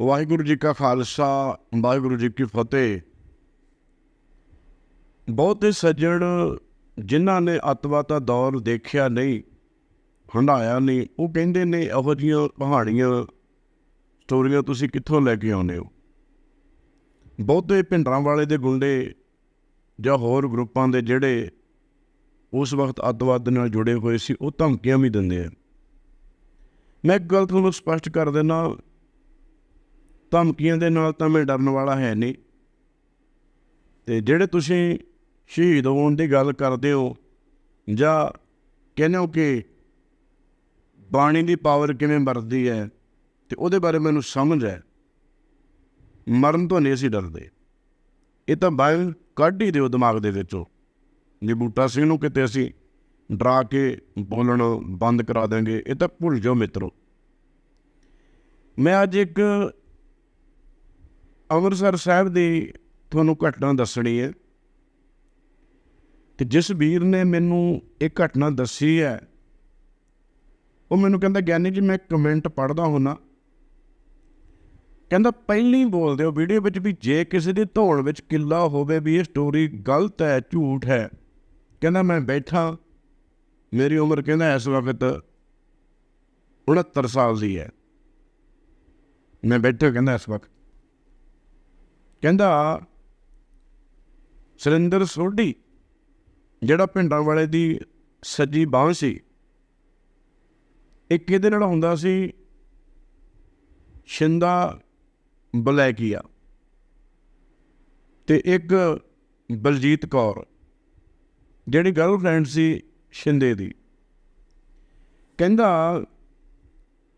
ਵਾਹਿਗੁਰੂ ਜੀ ਕਾ ਖਾਲਸਾ, ਵਾਹਿਗੁਰੂ ਜੀ ਕੀ ਫਤਿਹ। ਬਹੁਤੇ ਸੱਜਣ ਜਿਨ੍ਹਾਂ ਨੇ ਅਤਵਾਦ ਦਾ ਦੌਰ ਦੇਖਿਆ ਨਹੀਂ ਹੰਡਾਇਆ ਨਹੀਂ, ਉਹ ਕਹਿੰਦੇ ਨੇ ਇਹੋ ਜਿਹੀਆਂ ਪਹਾੜੀਆਂ, ਸਟੋਰੀਆਂ ਤੁਸੀਂ ਕਿੱਥੋਂ ਲੈ ਕੇ ਆਉਂਦੇ ਹੋ? ਬਹੁਤੇ ਭਿੰਡਰਾਂ ਵਾਲੇ ਦੇ ਗੁੰਡੇ ਜਾਂ ਹੋਰ ਗਰੁੱਪਾਂ ਦੇ ਜਿਹੜੇ ਉਸ ਵਕਤ ਅੱਤਵਾਦ ਦੇ ਨਾਲ ਜੁੜੇ ਹੋਏ ਸੀ, ਉਹ ਧਮਕੀਆਂ ਵੀ ਦਿੰਦੇ ਆ। ਮੈਂ ਇੱਕ ਗੱਲ ਤੁਹਾਨੂੰ ਸਪਸ਼ਟ ਕਰ ਦਿੰਦਾ ਧਮਕੀਆਂ ਦੇ ਨਾਲ ਤਾਂ ਮੈਂ ਡਰਨ ਵਾਲਾ ਹੈ ਨਹੀਂ। ਤੇ ਜਿਹੜੇ ਤੁਸੀਂ ਸ਼ਹੀਦ ਹੋਣ ਦੀ ਗੱਲ ਕਰਦੇ ਹੋ, ਜਾਂ ਕਹਿੰਦੇ ਹੋ ਕਿ ਬਾਣੀ ਦੀ ਪਾਵਰ ਕਿਵੇਂ ਵਰਤਦੀ ਹੈ, ਤੇ ਉਹਦੇ ਬਾਰੇ ਮੈਨੂੰ ਸਮਝ ਹੈ। ਮਰਨ ਤੋਂ ਨਹੀਂ ਅਸੀਂ ਡਰਦੇ। ਇਹ ਤਾਂ ਬਾਹਰ ਕੱਢ ਹੀ ਦਿਓ ਦਿਮਾਗ ਦੇ ਵਿੱਚੋਂ। ਜੇ ਬੂਟਾ ਸਿੰਘ ਨੂੰ ਕਿਤੇ ਅਸੀਂ ਡਰਾ ਕੇ ਬੋਲਣ ਬੰਦ ਕਰਾ ਦਾਂਗੇ ਇਹ ਤਾਂ ਭੁੱਲ ਜਾਓ ਮਿੱਤਰੋ। ਮੈਂ ਅੱਜ ਇੱਕ ਅੰਮ੍ਰਿਤਸਰ ਸਾਹਿਬ ਦੀ ਤੁਹਾਨੂੰ ਘਟਨਾ ਦੱਸਣੀ ਹੈ। ਤੇ ਜਿਸ ਵੀਰ ਨੇ ਮੈਨੂੰ ਇਹ ਘਟਨਾ ਦੱਸੀ ਹੈ, ਉਹ ਮੈਨੂੰ ਕਹਿੰਦਾ, ਗਿਆਨੀ ਜੀ, ਮੈਂ ਕਮੈਂਟ ਪੜ੍ਹਦਾ ਹੁੰਨਾ। ਕਹਿੰਦਾ, ਪਹਿਲੀ ਬੋਲਦੇ ਹੋ ਵੀਡੀਓ ਵਿੱਚ ਵੀ ਜੇ ਕਿਸੇ ਦੀ ਧੌਣ ਵਿੱਚ ਕਿੱਲਾ ਹੋਵੇ ਵੀ ਇਹ ਸਟੋਰੀ ਗਲਤ ਹੈ, ਝੂਠ ਹੈ, ਕਹਿੰਦਾ, ਮੈਂ ਬੈਠਾ, ਮੇਰੀ ਉਮਰ ਕਹਿੰਦਾ ਇਸ ਵਕਤ 69 ਸਾਲ ਦੀ ਹੈ। ਮੈਂ ਬੈਠਾ ਕਹਿੰਦਾ ਇਸ ਵਕਤ। ਕਹਿੰਦਾ ਸੁਰਿੰਦਰ ਸੋਢੀ, ਜਿਹੜਾ ਪਿੰਡਾਂ ਵਾਲੇ ਦੀ ਸੱਜੀ ਬਾਹ ਸੀ, ਇੱਕ ਇਹਦੇ ਨਾਲ ਹੁੰਦਾ ਸੀ, ਸ਼ਿੰਦਾ ਬਲੈਕੀਆ ਤੇ ਇੱਕ ਬਲਜੀਤ ਕੌਰ, ਜਿਹੜੀ ਗਰਲਫ੍ਰੈਂਡ ਸੀ ਸ਼ਿੰਦੇ ਦੀ। ਕਹਿੰਦਾ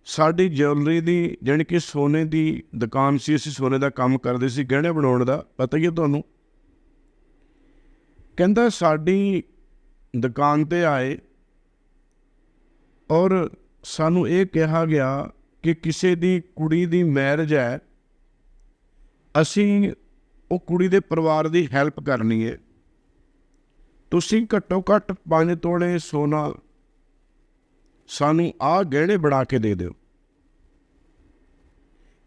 ਸਾਡੀ ਜਵੈਲਰੀ ਦੀ ਜਾਣੀ ਕਿ ਸੋਨੇ ਦੀ ਦੁਕਾਨ ਸੀ, ਅਸੀਂ ਸੋਨੇ ਦਾ ਕੰਮ ਕਰਦੇ ਸੀ, ਗਹਿਣੇ ਬਣਾਉਣ ਦਾ, ਪਤਾ ਹੀ ਹੈ ਤੁਹਾਨੂੰ? ਕਹਿੰਦਾ ਸਾਡੀ ਦੁਕਾਨ ਤੇ ਆਏ ਔਰ ਸਾਨੂੰ ਇਹ ਕਿਹਾ ਗਿਆ ਕਿ ਕਿਸੇ ਦੀ ਕੁੜੀ ਦੀ ਮੈਰਿਜ ਹੈ, ਅਸੀਂ ਉਹ ਕੁੜੀ ਦੇ ਪਰਿਵਾਰ ਦੀ ਹੈਲਪ ਕਰਨੀ ਹੈ। ਤੁਸੀਂ ਘੱਟੋ ਘੱਟ 5 ਤੋਲੇ ਸੋਨਾ ਸਾਨੂੰ ਆਹ ਗਹਿਣੇ ਬਣਾ ਕੇ ਦੇ ਦਿਓ।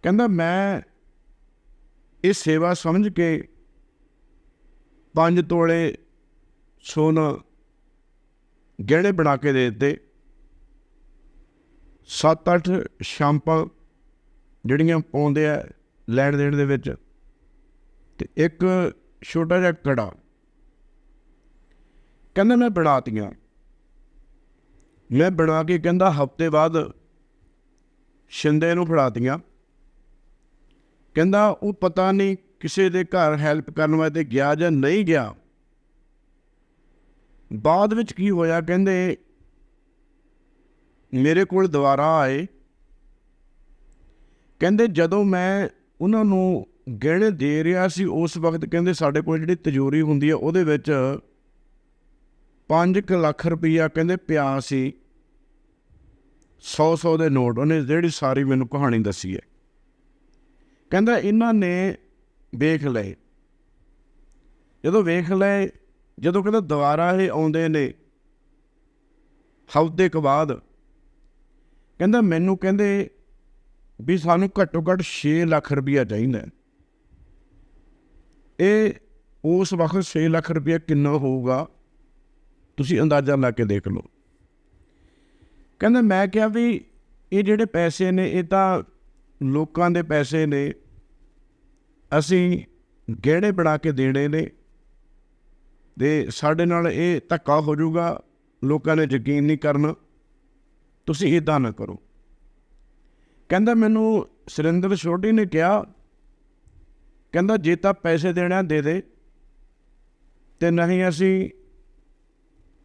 ਕਹਿੰਦਾ ਮੈਂ ਇਹ ਸੇਵਾ ਸਮਝ ਕੇ ਪੰਜ ਤੋਲੇ ਸੋਨਾ ਗਹਿਣੇ ਬਣਾ ਕੇ ਦੇ ਦਿੱਤੇ। 7-8 ਸ਼ਾਂਪਾਂ ਜਿਹੜੀਆਂ ਪਾਉਂਦੇ ਆ ਲੈਣ ਦੇਣ ਦੇ ਵਿੱਚ ਤੇ ਇੱਕ ਛੋਟਾ ਜਿਹਾ ਕੜਾ ਕਹਿੰਦਾ ਮੈਂ ਬਣਾਤੀਆਂ। ਮੈਂ ਬਣਾ ਕੇ ਕਹਿੰਦਾ ਹਫ਼ਤੇ ਬਾਅਦ ਸ਼ਿੰਦੇ ਨੂੰ ਫੜਾਤੀਆਂ। ਕਹਿੰਦਾ, ਉਹ ਪਤਾ ਨਹੀਂ ਕਿਸੇ ਦੇ ਘਰ ਹੈਲਪ ਕਰਨ ਵਾਸਤੇ ਗਿਆ ਜਾਂ ਨਹੀਂ ਗਿਆ। ਬਾਅਦ ਵਿੱਚ ਕੀ ਹੋਇਆ ਕਹਿੰਦੇ, ਮੇਰੇ ਕੋਲ ਦੁਬਾਰਾ ਆਏ। ਕਹਿੰਦੇ, ਜਦੋਂ ਮੈਂ ਉਹਨਾਂ ਨੂੰ ਗਹਿਣੇ ਦੇ ਰਿਹਾ ਸੀ, ਉਸ ਵਕਤ ਕਹਿੰਦੇ ਸਾਡੇ ਕੋਲ ਜਿਹੜੀ ਤਜੋਰੀ ਹੁੰਦੀ ਹੈ ਉਹਦੇ ਵਿੱਚ 5 ਲੱਖ ਰੁਪਈਆ ਕਹਿੰਦੇ ਪਿਆ ਸੀ। 100 100 ਦੇ ਨੋਟ, ਉਹਨੇ ਜਿਹੜੀ ਸਾਰੀ ਮੈਨੂੰ ਕਹਾਣੀ ਦੱਸੀ ਹੈ। ਕਹਿੰਦਾ ਇਹਨਾਂ ਨੇ ਵੇਖ ਲਏ। ਜਦੋਂ ਵੇਖ ਲਏ, ਜਦੋਂ ਕਹਿੰਦਾ ਦੁਬਾਰਾ ਇਹ ਆਉਂਦੇ ਨੇ, ਹਫ਼ਤੇ ਕੁ ਬਾਅਦ, ਕਹਿੰਦਾ ਮੈਨੂੰ ਕਹਿੰਦੇ ਵੀ ਸਾਨੂੰ ਘੱਟੋ ਘੱਟ 6 ਲੱਖ ਰੁਪਈਆ ਚਾਹੀਦਾ ਇਹ ਉਸ ਵਕਤ 6 ਲੱਖ ਰੁਪਇਆ ਕਿੰਨਾ ਹੋਊਗਾ? ਤੁਸੀਂ ਅੰਦਾਜ਼ਾ ਲਾ ਕੇ ਦੇਖ ਲਓ। ਕਹਿੰਦਾ ਮੈਂ ਕਿਹਾ ਵੀ ਇਹ ਜਿਹੜੇ ਪੈਸੇ ਨੇ, ਇਹ ਤਾਂ ਲੋਕਾਂ ਦੇ ਪੈਸੇ ਨੇ, ਅਸੀਂ ਗਹਿਣੇ ਬਣਾ ਕੇ ਦੇਣੇ ਨੇ, ਤੇ ਸਾਡੇ ਨਾਲ ਇਹ ਧੱਕਾ ਹੋ ਜਾਊਗਾ, ਲੋਕਾਂ ਨੇ ਯਕੀਨ ਨਹੀਂ ਕਰਨਾ। ਤੁਸੀਂ ਇਦਾਂ ਨਾ ਕਰੋ। ਕਹਿੰਦਾ, ਮੈਨੂੰ ਸੁਰਿੰਦਰ ਛੋਟੀ ਨੇ ਕਿਹਾ, ਕਹਿੰਦਾ, ਜੇ ਤਾਂ ਪੈਸੇ ਦੇਣਾ ਦੇ ਦੇ। ਤੇ ਨਹੀਂ, ਅਸੀਂ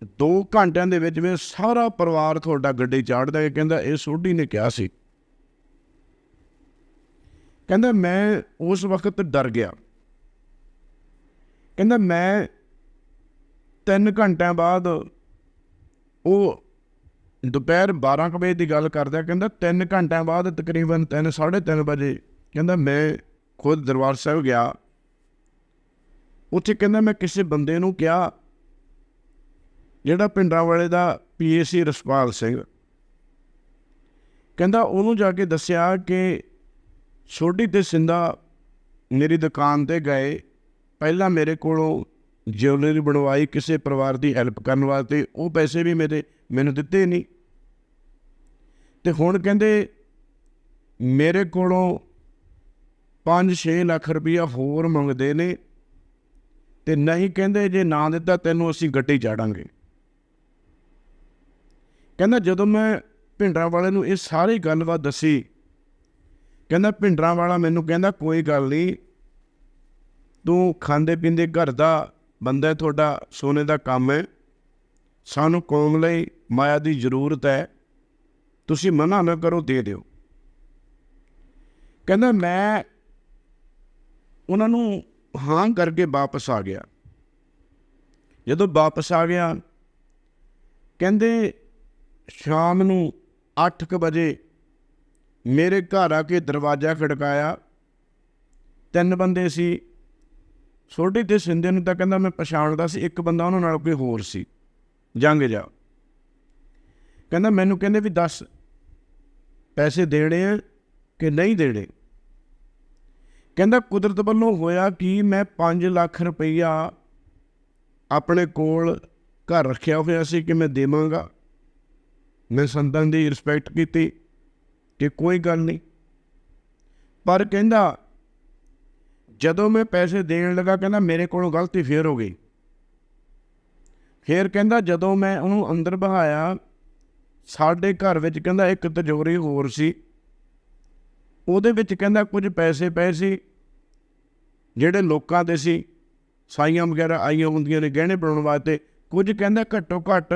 2 ਘੰਟਿਆਂ ਦੇ ਵਿੱਚ ਵਿੱਚ ਸਾਰਾ ਪਰਿਵਾਰ ਤੁਹਾਡਾ ਗੱਡੀ ਚਾੜਦਾ ਹੈ। ਕਹਿੰਦਾ, ਇਹ ਸੋਢੀ ਨੇ ਕਿਹਾ ਸੀ। ਕਹਿੰਦਾ ਮੈਂ ਉਸ ਵਕਤ ਡਰ ਗਿਆ। ਕਹਿੰਦਾ ਮੈਂ 3 ਘੰਟਿਆਂ ਬਾਅਦ ਉਹ ਦੁਪਹਿਰ 12 ਕੁ ਵਜੇ ਦੀ ਗੱਲ ਕਰਦਾ, ਕਹਿੰਦਾ 3 ਘੰਟਿਆਂ ਬਾਅਦ ਤਕਰੀਬਨ 3 3:30 ਵਜੇ, ਕਹਿੰਦਾ ਮੈਂ ਖੁਦ ਦਰਬਾਰ ਸਾਹਿਬ ਗਿਆ। ਉੱਥੇ ਕਹਿੰਦਾ ਮੈਂ ਕਿਸੇ ਬੰਦੇ ਨੂੰ ਕਿਹਾ, ਜਿਹੜਾ ਪਿੰਡਾਂ ਵਾਲੇ ਦਾ ਪੀਏਸੀ ਰਸਪਾਲ ਸਿੰਘ। ਕਹਿੰਦਾ ਉਹਨੂੰ ਜਾ ਕੇ ਦੱਸਿਆ ਕਿ ਛੋਟੀ ਤੇ ਸਿੰਦਾ ਮੇਰੀ ਦੁਕਾਨ ਤੇ ਗਏ। ਪਹਿਲਾਂ ਮੇਰੇ ਕੋਲੋਂ ਜਿਊਲਰੀ ਬਣਵਾਈ ਕਿਸੇ ਪਰਿਵਾਰ ਦੀ ਹੈਲਪ ਕਰਨ ਵਾਸਤੇ। ਉਹ ਪੈਸੇ ਵੀ ਮੇਰੇ, ਮੈਨੂੰ ਦਿੱਤੇ ਨਹੀਂ। ਤੇ ਹੁਣ ਕਹਿੰਦੇ ਮੇਰੇ ਕੋਲੋਂ 5-6 ਲੱਖ ਰੁਪਇਆ ਹੋਰ ਮੰਗਦੇ ਨੇ। ਤੇ ਨਹੀਂ ਕਹਿੰਦੇ ਜੇ ਨਾ ਦਿੱਤਾ ਤੈਨੂੰ ਅਸੀਂ ਗੱਡੀ ਚਾੜਾਂਗੇ। ਕਹਿੰਦਾ ਜਦੋਂ ਮੈਂ ਭਿੰਡਰਾਂ ਵਾਲੇ ਨੂੰ ਇਹ ਸਾਰੀ ਗੱਲਬਾਤ ਦੱਸੀ ਕਹਿੰਦਾ ਭਿੰਡਰਾਂ ਵਾਲਾ ਮੈਨੂੰ ਕਹਿੰਦਾ, ਕੋਈ ਗੱਲ ਨਹੀਂ, ਤੂੰ ਖਾਂਦੇ ਪੀਂਦੇ ਘਰ ਦਾ ਬੰਦਾ ਤੁਹਾਡਾ ਸੋਨੇ ਦਾ ਕੰਮ ਹੈ। ਸਾਨੂੰ ਕੌਮ ਲਈ ਮਾਇਆ ਦੀ ਜ਼ਰੂਰਤ ਹੈ। ਤੁਸੀਂ ਮਨਾ ਨਾ ਕਰੋ, ਦੇ ਦਿਓ। ਕਹਿੰਦਾ ਮੈਂ ਉਹਨਾਂ ਨੂੰ ਹਾਂ ਕਰਕੇ ਵਾਪਸ ਆ ਗਿਆ। ਜਦੋਂ ਵਾਪਸ ਆ ਗਿਆ, ਕਹਿੰਦੇ ਸ਼ਾਮ ਨੂੰ 8:00 ਵਜੇ ਮੇਰੇ ਘਰ ਆ ਕੇ ਦਰਵਾਜ਼ਾ ਖੜਕਾਇਆ। ਤਿੰਨ ਬੰਦੇ ਸੀ। ਛੋਟੇ ਤੇ ਸਿੰਦੇ ਨੂੰ ਤਾਂ ਕਹਿੰਦਾ ਮੈਂ ਪਛਾਣਦਾ ਸੀ, ਇੱਕ ਬੰਦਾ ਉਹਨਾਂ ਨਾਲ ਕੋਈ ਹੋਰ ਸੀ। ਜੰਗ ਜਾ। ਕਹਿੰਦਾ ਮੈਨੂੰ ਕਹਿੰਦੇ ਵੀ ਦੱਸ, ਪੈਸੇ ਦੇਣੇ ਆ ਕਿ ਨਹੀਂ ਦੇਣੇ? ਕਹਿੰਦਾ ਕੁਦਰਤ ਵੱਲੋਂ ਹੋਇਆ ਕਿ? ਮੈਂ 5 ਲੱਖ ਰੁਪਈਆ ਆਪਣੇ ਕੋਲ ਘਰ ਰੱਖਿਆ ਹੋਇਆ ਸੀ ਕਿ ਮੈਂ ਦੇਵਾਂਗਾ। ਮੈਂ ਸੰਤਾਂ ਦੀ ਰਿਸਪੈਕਟ ਕੀਤੀ। ਕਿ ਕੋਈ ਗੱਲ ਨਹੀਂ। ਪਰ ਕਹਿੰਦਾ, ਜਦੋਂ ਮੈਂ ਪੈਸੇ ਦੇਣ ਲੱਗਾ, ਕਹਿੰਦਾ ਮੇਰੇ ਕੋਲੋਂ ਗਲਤੀ ਫੇਰ ਹੋ ਗਈ। ਫੇਰ ਕਹਿੰਦਾ ਜਦੋਂ ਮੈਂ ਉਹਨੂੰ ਅੰਦਰ ਬਹਾਇਆ, ਸਾਡੇ ਘਰ ਵਿੱਚ ਕਹਿੰਦਾ ਇੱਕ ਤਜੋਰੀ ਹੋਰ ਸੀ। ਉਹਦੇ ਵਿੱਚ ਕਹਿੰਦਾ ਕੁਝ ਪੈਸੇ ਪਏ ਸੀ, ਜਿਹੜੇ ਲੋਕਾਂ ਦੇ ਸੀ। ਸਾਈਆਂ ਵਗੈਰਾ ਆਈਆਂ ਹੁੰਦੀਆਂ ਨੇ ਗਹਿਣੇ ਬਣਾਉਣ ਵਾਸਤੇ। ਕੁਝ ਕਹਿੰਦਾ ਘੱਟੋ ਘੱਟ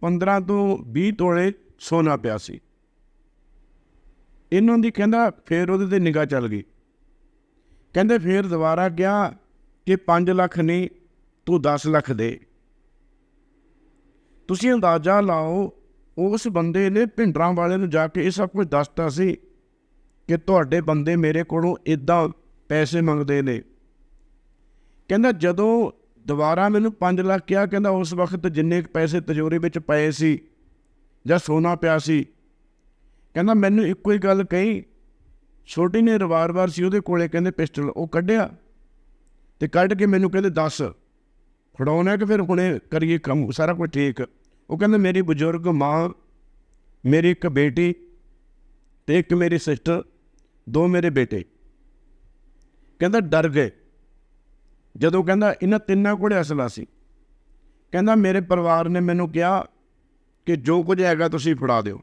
15 ਤੋਂ 20 ਤੋਲੇ ਸੋਨਾ ਪਿਆ ਸੀ। ਇਹਨਾਂ ਦੀ ਕਹਿੰਦਾ ਫੇਰ ਉਹਦੇ ਤੇ ਨਿਗਾਹ ਚੱਲ ਗਈ। ਕਹਿੰਦੇ ਫੇਰ ਦੁਬਾਰਾ ਕਿਹਾ ਕਿ 5 ਲੱਖ ਨਹੀਂ, ਤੂੰ 10 ਲੱਖ ਦੇ। ਤੁਸੀਂ ਅੰਦਾਜ਼ਾ ਲਾਓ, ਉਸ ਬੰਦੇ ਨੇ ਭਿੰਡਰਾਂ ਵਾਲੇ ਨੂੰ ਜਾ ਕੇ ਇਹ ਸਭ ਕੁਝ ਦੱਸਤਾ ਸੀ ਕਿ ਤੁਹਾਡੇ ਬੰਦੇ ਮੇਰੇ ਕੋਲੋਂ ਇਦਾਂ ਪੈਸੇ ਮੰਗਦੇ ਨੇ। ਕਹਿੰਦਾ ਜਦੋਂ ਦੁਬਾਰਾ ਮੈਨੂੰ 5 ਲੱਖ ਕਿਹਾ, ਕਹਿੰਦਾ ਉਸ ਵਕਤ ਜਿੰਨੇ ਕੁ ਪੈਸੇ ਤਜੋਰੀ ਵਿੱਚ ਪਏ ਸੀ ਜਾਂ ਸੋਨਾ ਪਿਆ ਸੀ ਕਹਿੰਦਾ, ਮੈਨੂੰ ਇੱਕੋ ਹੀ ਗੱਲ ਕਹੀ। ਛੋਟੀ ਨੇ ਰਿਵਾਲਵਰ ਸੀ ਉਹਦੇ ਕੋਲੇ, ਕਹਿੰਦੇ ਪਿਸਟਲ ਉਹ ਕੱਢਿਆ ਤੇ ਕੱਢ ਕੇ ਮੈਨੂੰ ਕਹਿੰਦੇ, ਦੱਸ ਫੜਾਉਣਾ ਕਿ ਫਿਰ ਹੁਣੇ ਕਰੀਏ ਕੰਮ? ਸਾਰਾ ਕੁਝ ਠੀਕ? ਉਹ ਕਹਿੰਦੇ, ਮੇਰੀ ਬਜ਼ੁਰਗ ਮਾਂ, ਮੇਰੀ ਇੱਕ ਬੇਟੀ ਤੇ ਇੱਕ ਮੇਰੀ ਸਿਸਟਰ ਦੋ ਮੇਰੇ ਬੇਟੇ। ਕਹਿੰਦਾ, ਡਰ ਗਏ। ਜਦੋਂ ਕਹਿੰਦਾ, ਇਹਨਾਂ ਤਿੰਨਾਂ ਕੋਲੇ ਅਸਲਾ ਸੀ। ਕਹਿੰਦਾ, ਮੇਰੇ ਪਰਿਵਾਰ ਨੇ ਮੈਨੂੰ ਕਿਹਾ ਕਿ ਜੋ ਕੁਝ ਹੈਗਾ ਤੁਸੀਂ ਫੜਾ ਦਿਓ।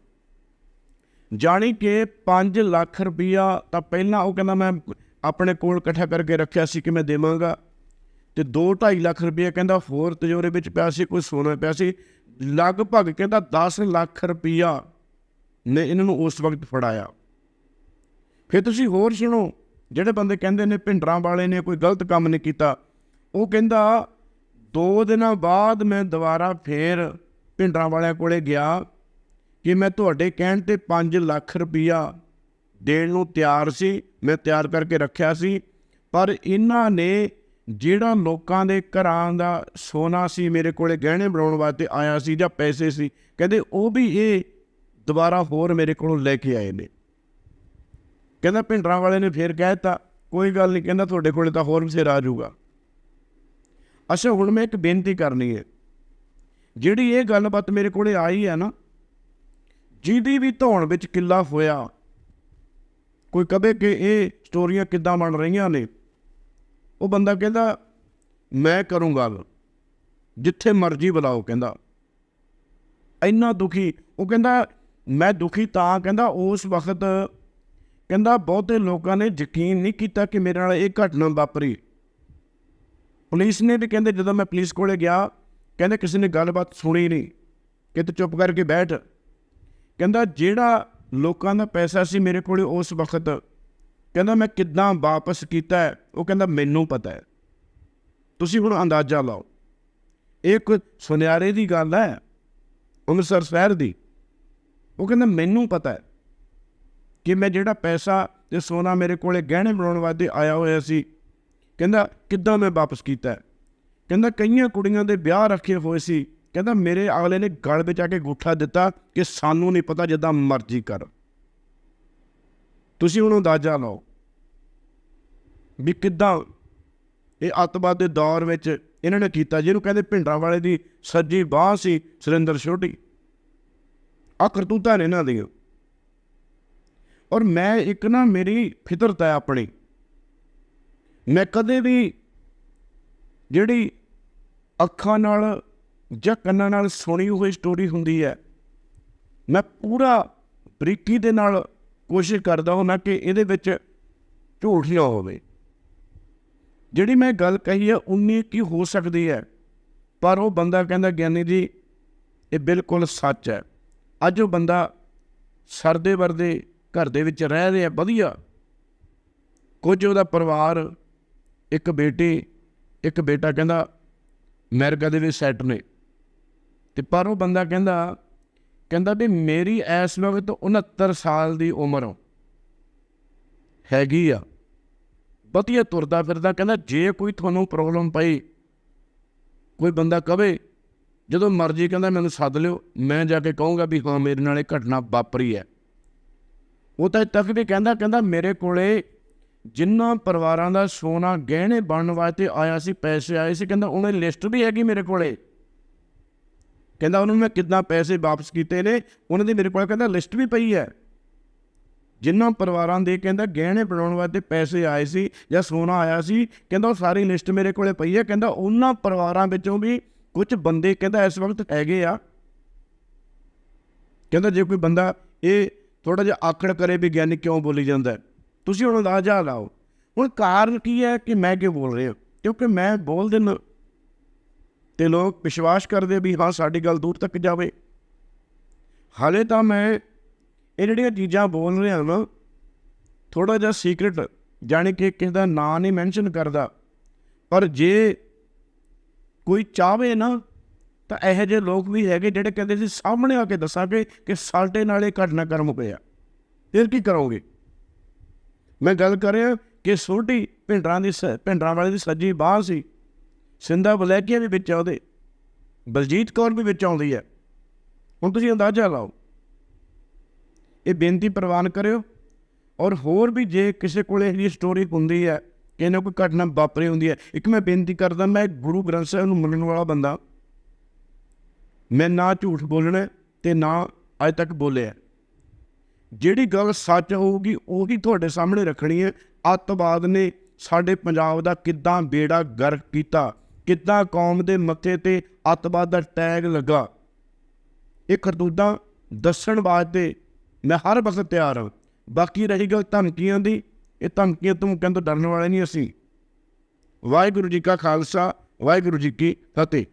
ਜਾਣੀ ਕਿ 5 ਲੱਖ ਰੁਪਈਆ ਤਾਂ ਪਹਿਲਾਂ ਉਹ ਕਹਿੰਦਾ ਮੈਂ ਆਪਣੇ ਕੋਲ ਇਕੱਠਾ ਕਰਕੇ ਰੱਖਿਆ ਸੀ ਕਿ ਮੈਂ ਦੇਵਾਂਗਾ। ਤੇ 2.5 ਲੱਖ ਰੁਪਈਆ ਕਹਿੰਦਾ ਹੋਰ ਤਜੋਰੇ ਵਿੱਚ ਪਿਆ ਸੀ, ਕੋਈ ਸੋਨਾ ਪਿਆ ਸੀ। ਲਗਭਗ ਕਹਿੰਦਾ 10 ਲੱਖ ਰੁਪਈਆ ਨੇ ਇਹਨਾਂ ਨੂੰ ਉਸ ਵਕਤ ਫੜਾਇਆ। ਫਿਰ ਤੁਸੀਂ ਹੋਰ ਸੁਣੋ, ਜਿਹੜੇ ਬੰਦੇ ਕਹਿੰਦੇ ਨੇ ਭਿੰਡਰਾਂ ਵਾਲੇ ਨੇ, ਕੋਈ ਗਲਤ ਕੰਮ ਨਹੀਂ ਕੀਤਾ। ਉਹ ਕਹਿੰਦਾ, ਦੋ ਦਿਨਾਂ ਬਾਅਦ ਮੈਂ ਦੁਬਾਰਾ ਫੇਰ ਭਿੰਡਰਾਂ ਵਾਲਿਆਂ ਕੋਲੇ ਗਿਆ। ਕਿ ਮੈਂ ਤੁਹਾਡੇ ਕਹਿਣ ਤੇ 5 ਲੱਖ ਰੁਪਈਆ ਦੇਣ ਨੂੰ ਤਿਆਰ ਸੀ, ਮੈਂ ਤਿਆਰ ਕਰਕੇ ਰੱਖਿਆ ਸੀ, ਪਰ ਇਹਨਾਂ ਨੇ ਜਿਹੜਾ ਲੋਕਾਂ ਦੇ ਘਰਾਂ ਦਾ ਸੋਨਾ ਸੀ, ਮੇਰੇ ਕੋਲੇ ਗਹਿਣੇ ਬਣਾਉਣ ਵਾਸਤੇ ਆਇਆ ਸੀ ਜਾਂ ਪੈਸੇ ਸੀ, ਕਹਿੰਦੇ ਉਹ ਵੀ ਇਹ ਦੁਬਾਰਾ ਹੋਰ ਮੇਰੇ ਕੋਲੋਂ ਲੈ ਕੇ ਆਏ ਨੇ। ਕਹਿੰਦਾ ਭਿੰਡਰਾਂ ਵਾਲੇ ਨੇ ਫੇਰ ਕਹਿ ਦਿੱਤਾ, ਕੋਈ ਗੱਲ ਨਹੀਂ, ਕਹਿੰਦਾ ਤੁਹਾਡੇ ਕੋਲੇ ਤਾਂ ਹੋਰ ਬਥੇਰਾ ਆ ਜਾਊਗਾ। ਅੱਛਾ, ਹੁਣ ਮੈਂ ਇੱਕ ਬੇਨਤੀ ਕਰਨੀ ਹੈ। ਜਿਹੜੀ ਇਹ ਗੱਲਬਾਤ ਮੇਰੇ ਕੋਲੇ ਆਈ ਹੈ ਨਾ ਜਿਹਦੀ ਵੀ ਧੌਣ ਵਿੱਚ ਕਿੱਲਾ ਹੋਇਆ ਕੋਈ ਕਵੇ ਕਿ ਇਹ ਸਟੋਰੀਆਂ ਕਿੱਦਾਂ ਬਣ ਰਹੀਆਂ ਨੇ? ਉਹ ਬੰਦਾ ਕਹਿੰਦਾ, ਮੈਂ ਕਰੂੰਗਾ ਜਿੱਥੇ ਮਰਜ਼ੀ ਬੁਲਾਓ, ਕਹਿੰਦਾ। ਇੰਨਾ ਦੁਖੀ, ਉਹ ਕਹਿੰਦਾ, ਮੈਂ ਦੁਖੀ ਤਾਂ, ਕਹਿੰਦਾ, ਉਸ ਵਕਤ ਕਹਿੰਦਾ, ਬਹੁਤੇ ਲੋਕਾਂ ਨੇ ਯਕੀਨ ਨਹੀਂ ਕੀਤਾ ਕਿ ਮੇਰੇ ਨਾਲ ਇਹ ਘਟਨਾ ਵਾਪਰੀ। ਪੁਲਿਸ ਨੇ ਵੀ ਕਹਿੰਦੇ, ਜਦੋਂ ਮੈਂ ਪੁਲਿਸ ਕੋਲੇ ਗਿਆ, ਕਹਿੰਦੇ ਕਿਸੇ ਨੇ ਗੱਲਬਾਤ ਸੁਣੀ ਨਹੀਂ। ਕਿਤੇ ਚੁੱਪ ਕਰਕੇ ਬੈਠ। ਕਹਿੰਦਾ, ਜਿਹੜਾ ਲੋਕਾਂ ਦਾ ਪੈਸਾ ਸੀ ਮੇਰੇ ਕੋਲੇ, ਉਸ ਵਕਤ ਕਹਿੰਦਾ, ਮੈਂ ਕਿੱਦਾਂ ਵਾਪਸ ਕੀਤਾ ਉਹ ਕਹਿੰਦਾ, ਮੈਨੂੰ ਪਤਾ ਹੈ। ਤੁਸੀਂ ਹੁਣ ਅੰਦਾਜ਼ਾ ਲਾਓ। ਇਹ ਕੋਈ ਸੁਨਿਆਰੇ ਦੀ ਗੱਲ ਹੈ, ਅੰਮ੍ਰਿਤਸਰ ਸ਼ਹਿਰ ਦੀ। ਉਹ ਕਹਿੰਦਾ, ਮੈਨੂੰ ਪਤਾ ਹੈ ਕਿ ਮੈਂ ਜਿਹੜਾ ਪੈਸਾ ਤੇ ਸੋਨਾ ਮੇਰੇ ਕੋਲੇ ਗਹਿਣੇ ਬਣਾਉਣ ਵਾਸਤੇ ਆਇਆ ਹੋਇਆ ਸੀ, ਕਹਿੰਦਾ, ਕਿੱਦਾਂ ਮੈਂ ਵਾਪਸ ਕੀਤਾ ਕਹਿੰਦਾ, ਕਈਆਂ ਕੁੜੀਆਂ ਦੇ ਵਿਆਹ ਰੱਖੇ ਹੋਏ ਸੀ ਕਹਿੰਦਾ ਮੇਰੇ ਅਗਲੇ ਨੇ ਗਲ ਵਿੱਚ ਆ ਕੇ ਗੁੱਠਾ ਦਿੱਤਾ ਕਿ ਸਾਨੂੰ ਨਹੀਂ ਪਤਾ ਜਿੱਦਾਂ ਮਰਜ਼ੀ ਕਰ। ਤੁਸੀਂ ਹੁਣ ਅੰਦਾਜ਼ਾ ਲਾਓ ਵੀ ਕਿੱਦਾਂ ਇਹ ਅੱਤਵਾਦ ਦੇ ਦੌਰ ਵਿੱਚ ਇਹਨਾਂ ਨੇ ਕੀਤਾ, ਜਿਹਨੂੰ ਕਹਿੰਦੇ ਭਿੰਡਰਾਂ ਵਾਲੇ ਦੀ ਸੱਜੀ ਬਾਹ ਸੀ ਸੁਰਿੰਦਰ ਛੋਟੀ। ਆ ਕਰਤੂਤਾਂ ਨੇ ਇਹਨਾਂ ਦੀਆਂ। ਔਰ ਮੈਂ ਇੱਕ ਨਾ ਮੇਰੀ ਫਿਤਰਤ ਹੈ ਆਪਣੀ। ਮੈਂ ਕਦੇ ਵੀ ਜਿਹੜੀ ਅੱਖਾਂ ਨਾਲ ਜਾਂ ਕੰਨਾਂ ਨਾਲ ਸੁਣੀ ਹੋਈ ਸਟੋਰੀ ਹੁੰਦੀ ਹੈ। ਮੈਂ ਪੂਰਾ ਬਰੀਕੀ ਦੇ ਨਾਲ ਕੋਸ਼ਿਸ਼ ਕਰਦਾ ਹਾਂ ਕਿ ਇਹਦੇ ਵਿੱਚ ਝੂਠ ਨਾ ਹੋਵੇ। ਜਿਹੜੀ ਮੈਂ ਗੱਲ ਕਹੀ ਹੈ, ਉਨੀ ਕੀ ਹੋ ਸਕਦੀ ਹੈ। ਪਰ ਉਹ ਬੰਦਾ ਕਹਿੰਦਾ, ਗਿਆਨੀ ਜੀ, ਇਹ ਬਿਲਕੁਲ ਸੱਚ ਹੈ। ਅੱਜ ਉਹ ਬੰਦਾ ਸਰਦੇ ਵਰਦੇ ਘਰ ਦੇ ਵਿੱਚ ਰਹਿ ਰਿਹਾ ਵਧੀਆ। ਕੁਝ ਉਹਦਾ ਪਰਿਵਾਰ, ਇੱਕ ਬੇਟੀ, ਇੱਕ ਬੇਟਾ ਕਹਿੰਦਾ, ਅਮਰੀਕਾ ਦੇ ਵਿੱਚ ਸੈੱਟ ਨੇ। ਤੇ ਪਰ ਉਹ ਬੰਦਾ ਕਹਿੰਦਾ ਕਹਿੰਦਾ ਵੀ ਮੇਰੀ ਇਸ ਵਕਤ 69 ਸਾਲ ਦੀ ਉਮਰ ਹੈਗੀ ਆ। ਵਧੀਆ ਤੁਰਦਾ ਫਿਰਦਾ, ਕਹਿੰਦਾ ਜੇ ਕੋਈ ਤੁਹਾਨੂੰ ਪ੍ਰੋਬਲਮ ਪਈ, ਕੋਈ ਬੰਦਾ ਕਵੇ, ਜਦੋਂ ਮਰਜ਼ੀ ਕਹਿੰਦਾ ਮੈਨੂੰ ਸੱਦ ਲਿਓ, ਮੈਂ ਜਾ ਕੇ ਕਹੂੰਗਾ ਵੀ ਹਾਂ, ਮੇਰੇ ਨਾਲ ਇਹ ਘਟਨਾ ਵਾਪਰੀ ਹੈ। ਉਹ ਤਾਂ ਤੱਕ ਵੀ ਕਹਿੰਦਾ ਕਹਿੰਦਾ ਮੇਰੇ ਕੋਲੇ ਜਿੰਨਾ ਪਰਿਵਾਰਾਂ ਦਾ ਸੋਨਾ ਗਹਿਣੇ ਬਣਨ ਵਾਸਤੇ ਆਇਆ ਸੀ, ਪੈਸੇ ਆਏ ਸੀ, ਕਹਿੰਦਾ ਉਹਨੇ ਲਿਸਟ ਵੀ ਹੈਗੀ ਮੇਰੇ ਕੋਲੇ। ਕਹਿੰਦਾ ਉਹਨੂੰ ਮੈਂ ਕਿੰਨਾ ਪੈਸੇ ਵਾਪਸ ਕੀਤੇ ਨੇ? ਉਹਨਾਂ ਦੀ ਮੇਰੇ ਕੋਲ ਕਹਿੰਦਾ ਲਿਸਟ ਵੀ ਪਈ ਹੈ। ਜਿਨ੍ਹਾਂ ਪਰਿਵਾਰਾਂ ਦੇ ਕਹਿੰਦਾ ਗਹਿਣੇ ਬਣਾਉਣ ਵਾਸਤੇ ਪੈਸੇ ਆਏ ਸੀ ਜਾਂ ਸੋਨਾ ਆਇਆ ਸੀ, ਕਹਿੰਦਾ ਉਹ ਸਾਰੀ ਲਿਸਟ ਮੇਰੇ ਕੋਲੇ ਪਈ ਹੈ। ਕਹਿੰਦਾ ਉਹਨਾਂ ਪਰਿਵਾਰਾਂ ਵਿੱਚੋਂ ਵੀ ਕੁਝ ਬੰਦੇ ਕਹਿੰਦਾ ਇਸ ਵਕਤ ਹੈਗੇ ਆ। ਕਹਿੰਦਾ ਜੇ ਕੋਈ ਬੰਦਾ ਇਹ ਥੋੜਾ ਜਿਹਾ ਆਕੜ ਕਰੇ ਵੀ ਗਿਆਨੀ ਕਿਉਂ ਬੋਲੀ ਜਾਂਦਾ ਹੈ? ਤੁਸੀਂ ਹੁਣ ਅੰਦਾਜ਼ਾ ਲਾਓ। ਹੁਣ ਕਾਰਨ ਕੀ ਹੈ ਕਿ ਮੈਂ ਕਿਉਂ ਬੋਲ ਰਿਹਾ? ਕਿਉਂਕਿ ਮੈਂ ਬੋਲ ਦਿਨ ਤੇ ਲੋਕ ਵਿਸ਼ਵਾਸ ਕਰਦੇ ਵੀ ਹਾਂ, ਸਾਡੀ ਗੱਲ ਦੂਰ ਤੱਕ ਜਾਵੇ। ਹਾਲੇ ਤਾਂ ਮੈਂ ਇਹ ਜਿਹੜੀਆਂ ਚੀਜ਼ਾਂ ਬੋਲ ਰਿਹਾ ਨਾ ਥੋੜਾ ਜਿਹਾ ਸੀਕ੍ਰੀਟ ਜਾਣੀ ਕਿ ਕਿਸੇ ਦਾ ਨਾਂ ਨਹੀਂ ਮੈਂਸ਼ਨ ਕਰਦਾ, ਪਰ ਜੇ ਕੋਈ ਚਾਹਵੇ ਨਾ, ਤਾਂ ਇਹੋ ਜਿਹੇ ਲੋਕ ਵੀ ਹੈਗੇ ਜਿਹੜੇ ਕਹਿੰਦੇ ਸੀ, ਸਾਹਮਣੇ ਆ ਕੇ ਦੱਸਾਂਗੇ ਕਿ ਸਾਲਟੇ ਨਾਲ ਇਹ ਘਟਨਾ ਕਰਮ ਪਿਆ ਫਿਰ ਕੀ ਕਰੋਗੇ? ਮੈਂ ਗੱਲ ਕਰ ਰਿਹਾ ਕਿ ਛੋਟੀ ਭਿੰਡਰਾਂ ਦੀ ਸ- ਭਿੰਡਰਾਂ ਵਾਲੇ ਦੀ ਸੱਜੀ ਬਾਹ ਸੀ। ਸਿੰਧਾ ਬਲੈਕੀਆ ਵੀ ਵਿੱਚ ਆ ਉਹਦੇ। ਬਲਜੀਤ ਕੌਰ ਵੀ ਵਿੱਚ ਆਉਂਦੀ ਹੈ। ਹੁਣ ਤੁਸੀਂ ਅੰਦਾਜ਼ਾ ਲਾਓ। ਇਹ ਬੇਨਤੀ ਪ੍ਰਵਾਨ ਕਰਿਓ। ਔਰ ਹੋਰ ਵੀ ਜੇ ਕਿਸੇ ਕੋਲੇ ਇਹ ਜਿਹੀ ਸਟੋਰੀ ਹੁੰਦੀ ਹੈ, ਕਿ ਇਹਨਾਂ ਕੋਈ ਘਟਨਾ ਵਾਪਰੀ ਹੁੰਦੀ ਹੈ, ਇੱਕ ਮੈਂ ਬੇਨਤੀ ਕਰਦਾ, ਮੈਂ ਗੁਰੂ ਗ੍ਰੰਥ ਸਾਹਿਬ ਨੂੰ ਮੰਨਣ ਵਾਲਾ ਬੰਦਾ। ਮੈਂ ਨਾ ਝੂਠ ਬੋਲਣਾ ਤੇ ਨਾ ਅੱਜ ਤੱਕ ਬੋਲਿਆ। ਜਿਹੜੀ ਗੱਲ ਸੱਚ ਹੋਊਗੀ, ਉਹੀ ਤੁਹਾਡੇ ਸਾਹਮਣੇ ਰੱਖਣੀ ਹੈ। ਅੱਤਵਾਦ ਨੇ ਸਾਡੇ ਪੰਜਾਬ ਦਾ ਕਿੱਦਾਂ ਬੇੜਾ ਗਰਕ ਕੀਤਾ। ਕਿੱਦਾਂ ਕੌਮ ਦੇ ਮੱਥੇ ਤੇ ਅੱਤਵਾਦ ਦਾ ਟੈਗ ਲੱਗਾ। ਇਹ ਕਰਤੂਤਾਂ ਦੱਸਣ ਵਾਸਤੇ ਮੈਂ ਹਰ ਵਕਤ ਤਿਆਰ ਹਾਂ। ਬਾਕੀ ਰਹੀ ਗੱਲ ਧਮਕੀਆਂ ਦੀ। ਇਹ ਧਮਕੀਆਂ ਤੋਂ ਕਹਿੰਦੇ ਡਰਨ ਵਾਲੇ ਨਹੀਂ ਅਸੀਂ। ਵਾਹਿਗੁਰੂ ਜੀ ਕਾ ਖਾਲਸਾ, ਵਾਹਿਗੁਰੂ ਜੀ ਕੀ ਫਤਿਹ।